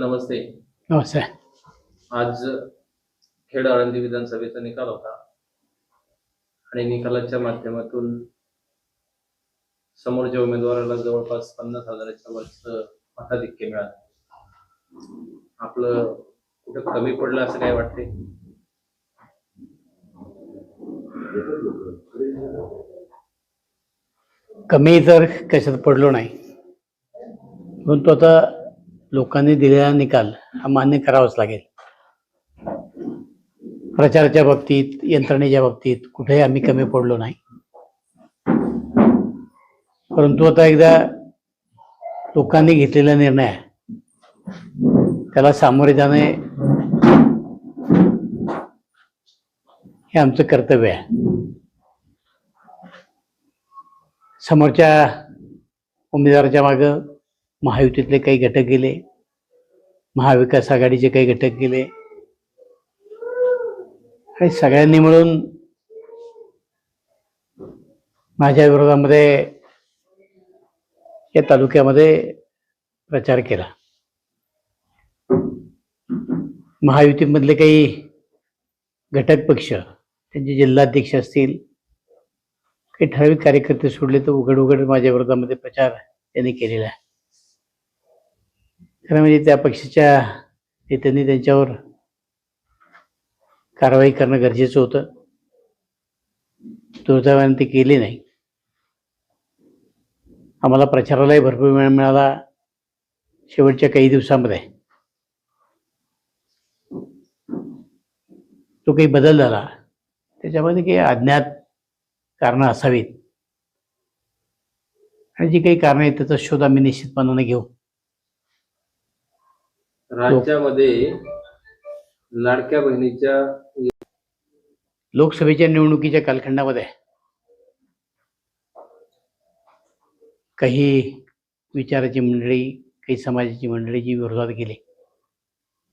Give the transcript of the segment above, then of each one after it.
नमस्ते. नमस्ते आज खेड आळंदी विधानसभेचा निकाल होता. आणि निकालाच्या माध्यमातून समोरच्या उमेदवाराला जवळपास पन्नास हजाराच्या वरच मताधिक्य मिळालं. आपलं कुठं कमी पडलं असं काय वाटते कमी तर कशात पडलो नाही. परंतु आता लोकांनी दिलेला निकाल हा मान्य करावाच लागेल. प्रचाराच्या बाबतीत यंत्रणेच्या बाबतीत कुठेही आम्ही कमी पडलो नाही. परंतु आता एकदा लोकांनी घेतलेला निर्णय त्याला सामोरे जाणे हे आमचं कर्तव्य आहे. समोरच्या उमेदवाराच्या मागं महायुतीतले काही घटक गेले महाविकास आघाडीचे काही घटक गेले. आणि सगळ्यांनी मिळून माझ्या विरोधामध्ये या तालुक्यामध्ये प्रचार केला. महायुतीमधले काही घटक पक्ष त्यांचे जिल्हाध्यक्ष असतील काही ठराविक कार्यकर्ते सोडले तर उघड उघड माझ्या विरोधामध्ये प्रचार त्यांनी केलेला आहे. खरं म्हणजे त्या पक्षाच्या नेत्यांनी त्यांच्यावर कारवाई करणं गरजेचं होतं. दुर्दैवाने ते केले नाही. आम्हाला प्रचारालाही भरपूर वेळ मिळाला शेवटच्या काही दिवसामध्ये. तो काही बदल झाला. त्याच्यामध्ये काही अज्ञात कारणं असावीत. आणि जी काही कारणं आहेत त्याचा शोध आम्ही निश्चितपणाने घेऊ. राज्यामध्ये लाडक्या बहिणीच्या लोकसभेच्या निवडणुकीच्या कालखंडामध्ये काही विचाराची मंडळी काही समाजाची मंडळी जी विरोधात गेली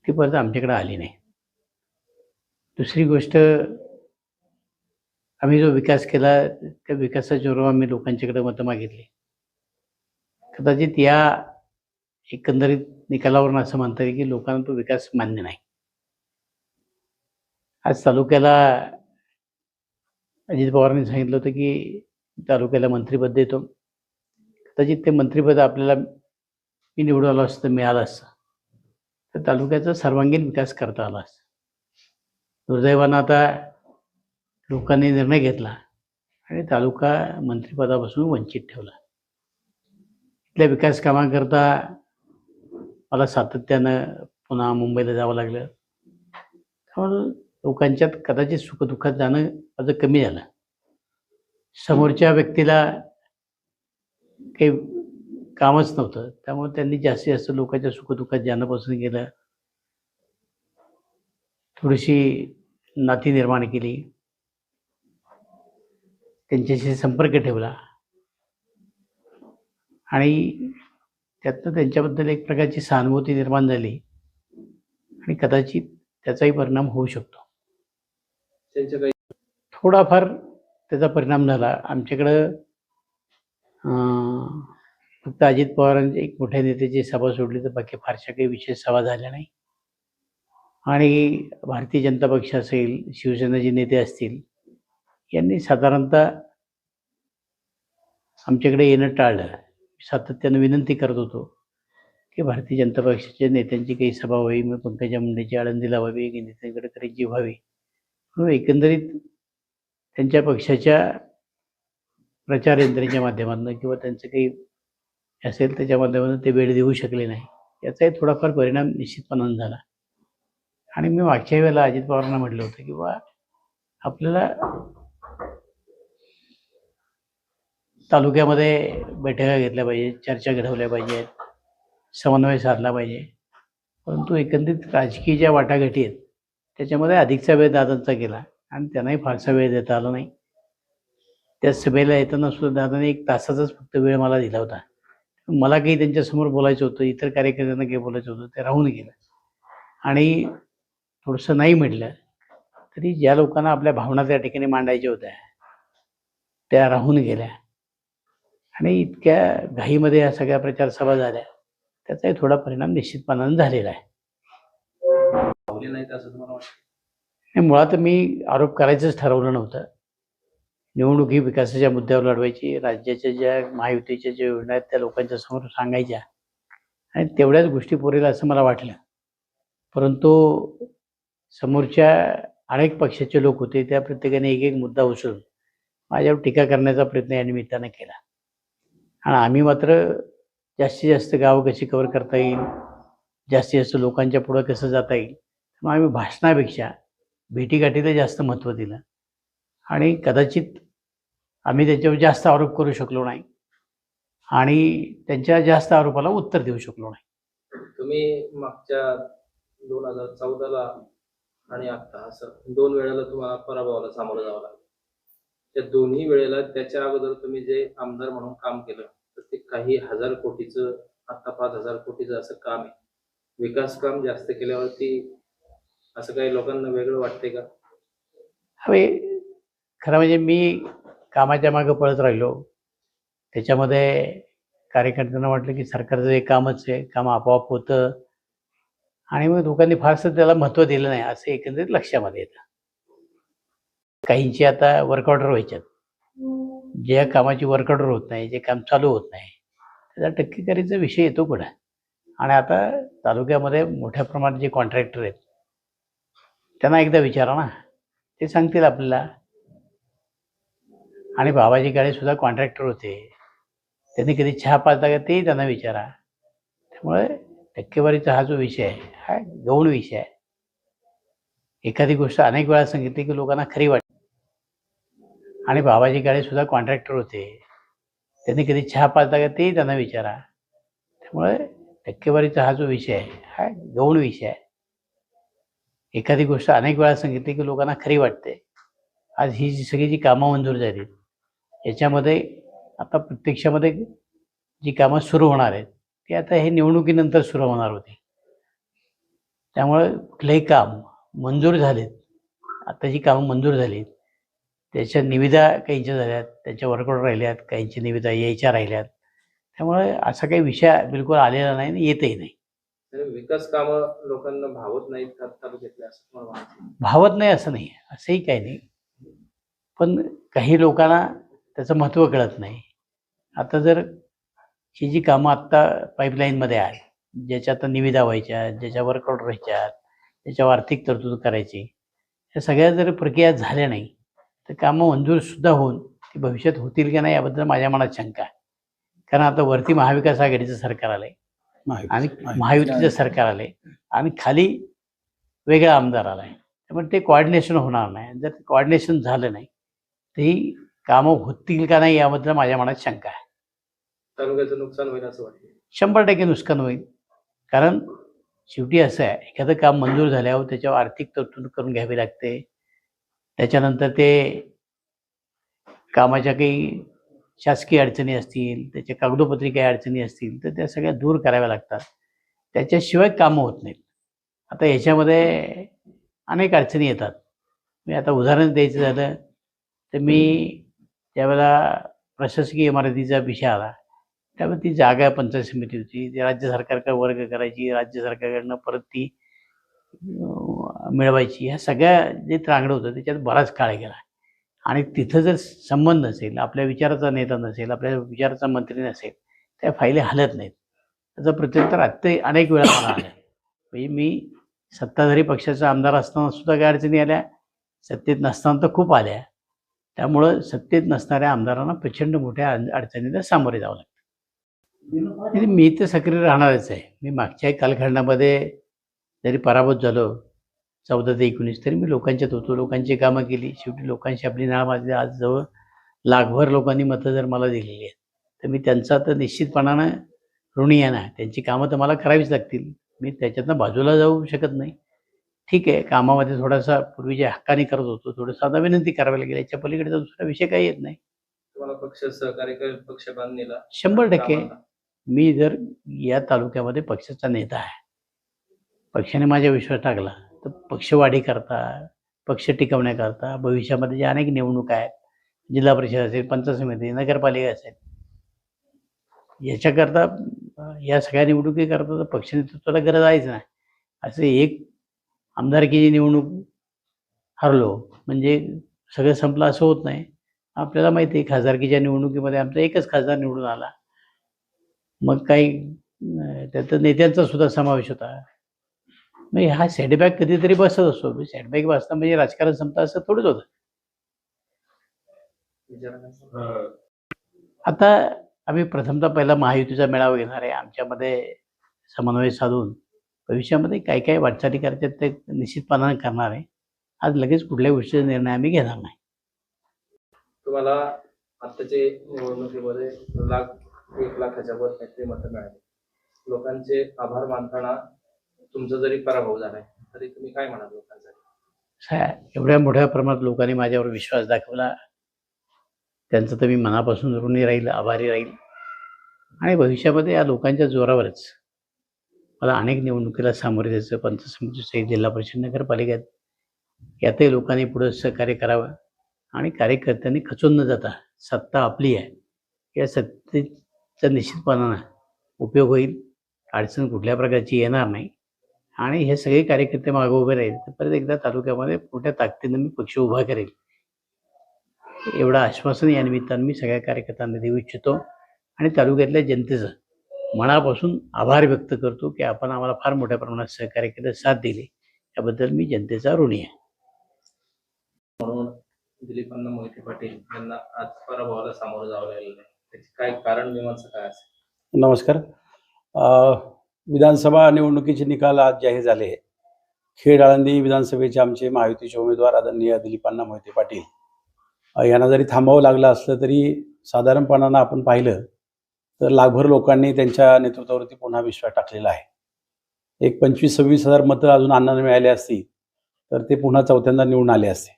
ती परत आमच्याकडे आली नाही. दुसरी गोष्ट आम्ही जो विकास केला त्या विकासाच्या जोरावर आम्ही लोकांच्याकडे मतं मागितली. कदाचित या एकंदरीत निकालावरून असं म्हणता येईल की लोकांना तो विकास मान्य नाही. आज तालुक्याला अजित पवारांनी सांगितलं होतं की तालुक्याला मंत्रिपद देतो. कदाचित ते मंत्रिपद आपल्याला मी निवडून आलो असतं मिळालं असतं. तर तालुक्याचा सर्वांगीण विकास करता आला असता. दुर्दैवानं आता लोकांनी निर्णय घेतला आणि तालुका मंत्रिपदापासून वंचित ठेवला. इथल्या विकास कामांकरता मला सातत्यानं पुन्हा मुंबईला जावं लागलं. त्यामुळं लोकांच्यात कदाचित सुखदुःखात जाणं माझं कमी झालं. समोरच्या व्यक्तीला काही कामच नव्हतं. त्यामुळे त्यांनी जास्तीत जास्त लोकांच्या सुखदुःखात जाण्यापासून गेलं. केलं थोडीशी नाती निर्माण केली. त्यांच्याशी संपर्क ठेवला. आणि त्यातनं त्यांच्याबद्दल एक प्रकारची सहानुभूती निर्माण झाली. आणि कदाचित त्याचाही परिणाम होऊ शकतो. त्यांच्या काही थोडाफार त्याचा परिणाम झाला. आमच्याकडं फक्त अजित पवारांचे एक मोठ्या नेत्याची सभा सोडली तर बाकी फारशा काही विशेष सभा झाल्या नाही. आणि भारतीय जनता पक्ष असेल शिवसेनेचे नेते असतील यांनी साधारणतः आमच्याकडे येणं टाळलं. सातत्यानं विनंती करत होतो की भारतीय जनता पक्षाच्या नेत्यांची काही सभा व्हावी मग पंकजा मुंडेची आळंदी लावावी की नितीन गडकरींची व्हावी. म्हणून एकंदरीत त्यांच्या पक्षाच्या प्रचार यंत्रणेच्या माध्यमातून किंवा त्यांचं काही असेल त्याच्या माध्यमातून ते वेळ देऊ शकले नाही याचाही थोडाफार परिणाम निश्चितपणानं झाला. आणि मी मागच्या वेळेला अजित पवारांना म्हटलं होतं की बा आपल्याला तालुक्यामध्ये बैठका घेतल्या पाहिजे चर्चा घडवल्या पाहिजेत समन्वय साधला पाहिजे. परंतु एकंदरीत राजकीय ज्या वाटाघाटी आहेत त्याच्यामध्ये अधिकचा वेळ दादांचा गेला आणि त्यांनाही फारसा वेळ देता आला नाही. त्या सभेला येताना सुद्धा दादाने एक तासाचाच फक्त वेळ मला दिला होता. मला काही त्यांच्यासमोर बोलायचं होतं इतर कार्यकर्त्यांना काही बोलायचं होतं ते राहून गेलं. आणि थोडंसं नाही म्हटलं तरी ज्या लोकांना आपल्या भावना त्या ठिकाणी मांडायच्या होत्या त्या राहून गेल्या. आणि इतक्या घाईमध्ये या सगळ्या प्रचार सभा झाल्या. त्याचाही थोडा परिणाम निश्चितपणाने झालेला आहे. मुळात मी आरोप करायचंच ठरवलं नव्हतं. निवडणूक ही विकासाच्या मुद्द्यावर लढवायची राज्याच्या ज्या महायुतीच्या ज्या योजना आहेत त्या लोकांच्या समोर सांगायच्या. आणि तेवढ्याच गोष्टी पुरेल असं मला वाटलं. परंतु समोरच्या अनेक पक्षाचे लोक होते त्या प्रत्येकाने एक एक मुद्दा उचलून माझ्यावर टीका करण्याचा प्रयत्न या निमित्तानं केला. आणि आम्ही मात्र जास्तीत जास्त गावं कशी कव्हर करता येईल? जास्तीत जास्त लोकांच्या पुढं कसं जाता येईल? मग आम्ही भाषणापेक्षा भेटीगाठीला जास्त महत्त्व दिलं. आणि कदाचित आम्ही त्यांच्यावर जास्त आरोप करू शकलो नाही. आणि त्यांच्या जास्त आरोपाला उत्तर देऊ शकलो नाही. तुम्ही मागच्या दोन हजार चौदाला आणि आता असं दोन वेळेला तुम्हाला पराभवाला सामोरं जावं लागलं. त्या दोन्ही वेळेला त्याच्या अगोदर तुम्ही जे आमदार म्हणून काम केलं तर ते काही हजार कोटीचं आता पाच हजार कोटीचं असं काम आहे. विकास काम जास्त केल्यावरती असं काही लोकांना वेगळं वाटते का? हवे खरं म्हणजे मी कामाच्या मागं पळत राहिलो. त्याच्यामध्ये कार्यकर्त्यांना वाटलं की सरकारचं हे कामच आहे काम आपोआप होतं. आणि मग लोकांनी फारसं त्याला महत्त्व दिलं नाही असं एकंदरीत लक्षामध्ये येतं. काहींची आता वर्क ऑर्डर व्हायच्यात. ज्या कामाची वर्क ऑर्डर होत नाही जे काम चालू होत नाही त्याचा टक्केवारीचा विषय येतो पुढे. आणि आता तालुक्यामध्ये मोठ्या प्रमाणात जे कॉन्ट्रॅक्टर आहेत त्यांना एकदा विचारा ना. ते सांगतील आपल्याला. आणि बाबाजी काळे सुद्धा कॉन्ट्रॅक्टर होते. त्यांनी कधी चहा पाजला का तेही त्यांना विचारा. त्यामुळे टक्केवारीचा हा जो विषय आहे हा गौण विषय आहे. एखादी गोष्ट अनेक वेळा सांगितली की लोकांना खरी वाटते आणि बाबाजी काळे सुद्धा कॉन्ट्रॅक्टर होते. त्यांनी कधी चहा पाजला का तेही त्यांना विचारा. त्यामुळे टक्केवारीचा हा जो विषय आहे हा गौण विषय आहे. एखादी गोष्ट अनेक वेळा सांगितली की लोकांना खरी वाटते. आज ही जी सगळी जी कामं मंजूर झालीत याच्यामध्ये आता प्रत्यक्षामध्ये जी कामं सुरू होणार आहेत ती आता हे निवडणुकीनंतर सुरू होणार होती. त्यामुळे कुठलेही काम मंजूर झालेत आता जी कामं मंजूर झालीत त्याच्या निविदा काहींच्या झाल्यात त्याच्या वर्कआउट राहिल्यात काहींच्या निविदा यायच्या राहिल्यात. त्यामुळे असा काही विषय बिलकुल आलेला नाही आणि येतही नाही. विकास कामं लोकांना भावत नाहीत भावत नाही असं नाही असंही काही नाही. पण काही लोकांना त्याचं महत्त्व कळत नाही. आता जर ही जी कामं आत्ता पाईपलाईनमध्ये आहेत ज्याच्या आता निविदा व्हायच्या ज्याच्या वर्कआउट व्हायच्या ज्याच्यावर आर्थिक तरतूद करायची या सगळ्या जर प्रक्रिया झाल्या नाही तर कामं मंजूर सुद्धा होऊन ती भविष्यात होतील की नाही याबद्दल माझ्या मनात शंका आहे. कारण आता वरती महाविकास आघाडीचं सरकार आलंय आणि महायुतीचं सरकार आले आणि खाली वेगळा आमदार आलाय. त्यामुळे ते कोऑर्डिनेशन होणार नाही. जर कोऑर्डिनेशन झालं नाही तर ही कामं होतील का नाही याबद्दल माझ्या मनात शंका आहे. तालुक्याचं नुकसान होईल असं वाटतं शंभर टक्के नुकसान होईल. कारण शेवटी असं आहे एखादं काम मंजूर झाल्यावर त्याच्यावर आर्थिक तरतूद करून घ्यावी लागते. त्याच्यानंतर ते कामाच्या काही शासकीय अडचणी असतील त्याच्या कागदोपत्री काही अडचणी असतील तर त्या सगळ्या दूर कराव्या लागतात. त्याच्याशिवाय कामं होत नाहीत. आता ह्याच्यामध्ये अनेक अडचणी येतात. मी आता उदाहरण द्यायचं झालं तर मी ज्यावेळेला प्रशासकीय इमारतीचा विषय आला त्यामुळे ती जागा पंचायत समिती होती ती राज्य सरकारकडे वर्ग करायची राज्य सरकारकडनं परत ती मिळवायची. ह्या सगळ्या जे त्रांगडं होतं त्याच्यात बराच काळ गेला. आणि तिथं जर संबंध नसेल आपल्या विचाराचा नेता नसेल आपल्या विचाराचा मंत्री नसेल त्या फायली हलत नाहीत. त्याचं प्रत्युत्तर आत्ता अनेक वेळा मला आलं. म्हणजे मी सत्ताधारी पक्षाचा आमदार असताना सुद्धा काही अडचणी आल्या. सत्तेत नसताना तर खूप आल्या. त्यामुळं सत्तेत नसणाऱ्या आमदारांना प्रचंड मोठ्या अडचणींना अडचणीला सामोरे जावं लागतं. म्हणजे मी तर सक्रिय राहणारच आहे. मी मागच्या कालखंडामध्ये जरी पराभूत झालो चौदा ते एकोणीस. तरी मी लोकांच्यात होतो. लोकांची कामं केली. शेवटी लोकांशी आपली नाळ माझी आज जवळ लाखभर लोकांनी मतं जर मला दिलेली आहेत तर मी त्यांचा तर निश्चितपणानं ऋणी आहे ना. त्यांची कामं तर मला करावीच लागतील. मी त्याच्यातनं बाजूला जाऊ शकत नाही. ठीक आहे. कामामध्ये थोडासा पूर्वी जे हक्काने करत होतो थोडंसं आता विनंती करावी लागेल. याच्या पलीकडचा दुसरा विषय काही येत नाही. तुम्हाला पक्ष सहकार्य करेल पक्ष बांधणीला शंभर टक्के. मी जर या तालुक्यामध्ये पक्षाचा नेता आहे पक्षाने माझ्या विश्वास टाकला तर पक्षवाढी करता पक्ष टिकवण्याकरता भविष्यामध्ये जे अनेक निवडणुका आहेत जिल्हा परिषद असेल पंचायत समिती नगरपालिका असेल याच्याकरता या सगळ्या निवडणुकी करता तर पक्ष नेतृत्वाला गरज आहेच नाही असं एक आमदारकीची निवडणूक हरलो म्हणजे सगळं संपलं असं होत नाही. आपल्याला माहिती आहे खासदारकीच्या निवडणुकीमध्ये आमचा एकच खासदार निवडून आला. मग काही त्यात नेत्यांचा सुद्धा समावेश होता. म्हणजे हा सेटबॅक कधीतरी बसत असतो. सेटबॅक बसता म्हणजे राजकारण संपता असं थोडंच होतं. आता आम्ही प्रथमतः पहिला महायुतीचा मेळावा घेणार आहे. आमच्यामध्ये समन्वय साधून भविष्यामध्ये काय काय वाटचाली करतात ते निश्चितपणाने करणार आहे. आज लगेच कुठल्या गोष्टीचा निर्णय आम्ही घेणार नाही. तुम्हाला आत्ताचे निवडणुकीमध्ये लाख एक लाखाच्या वर काहीतरी मतं मिळाली. लोकांचे आभार मानताना तुमचा जरी पराभव झालाय तरी तुम्ही काय म्हणाल लोकांसाठी? एवढ्या मोठ्या प्रमाणात लोकांनी माझ्यावर विश्वास दाखवला. त्यांचं तर मी मनापासून ऋणी राहील आभारी राहील. आणि भविष्यामध्ये या लोकांच्या जोरावरच मला अनेक निवडणुकीला सामोरे जायचं पंचायत जिल्हा परिषद नगरपालिकेत यातही लोकांनी पुढं सहकार्य करावं. आणि कार्यकर्त्यांनी खचून न जाता सत्ता आपली आहे. या सत्तेचा निश्चितपणानं उपयोग होईल. अडचण कुठल्या प्रकारची येणार नाही. आणि हे सगळे कार्यकर्ते मागे उभे राहील. तर परत एकदा तालुक्यामध्ये मोठ्या ताकदीनं मी पक्ष उभा करेल. एवढं आश्वासन या निमित्तानं मी सगळ्या कार्यकर्त्यांना देऊ इच्छितो. आणि तालुक्यातल्या जनतेचं मनापासून आभार व्यक्त करतो की आपण आम्हाला फार मोठ्या प्रमाणात सहकार्य केलं साथ दिली. याबद्दल मी जनतेचा ऋणी आहे. म्हणून दिलीपांना मोहिते पाटील यांना आज पराभवाला सामोरं जावं लागलेलं आहे त्याचे काय कारण मीमांसा काय असेल? नमस्कार. अ, विधानसभा निवडणुकीचे निकाल आज जाहीर झाले खेड आळंदी विधानसभेचे आमचे महायुतीचे उमेदवार आदरणीय दिलीपांना मोहिते पाटील. यांना जरी थांबावं लागलं असलं तरी साधारणपणानं आपण पाहिलं तर लाखभर लोकांनी त्यांच्या नेतृत्वावरती पुन्हा विश्वास टाकलेला आहे. एक पंचवीस सव्वीस हजार मतं अजून अण्णांना मिळाले असती तर ते पुन्हा चौथ्यांदा निवडून आले असते.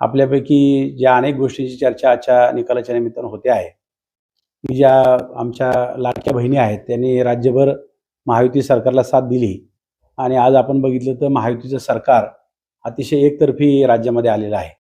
आपल्यापैकी ज्या अनेक गोष्टींची चर्चा आजच्या निकालाच्या निमित्तानं होते आहे. की ज्या आमच्या लाडक्या बहिणी आहेत त्यांनी राज्यभर महायुती सरकारला साथ दिली. आणि आज आपण बघितलं तर महायुतीचं सरकार अतिशय एकतर्फी राज्यामध्ये आलेलं आहे.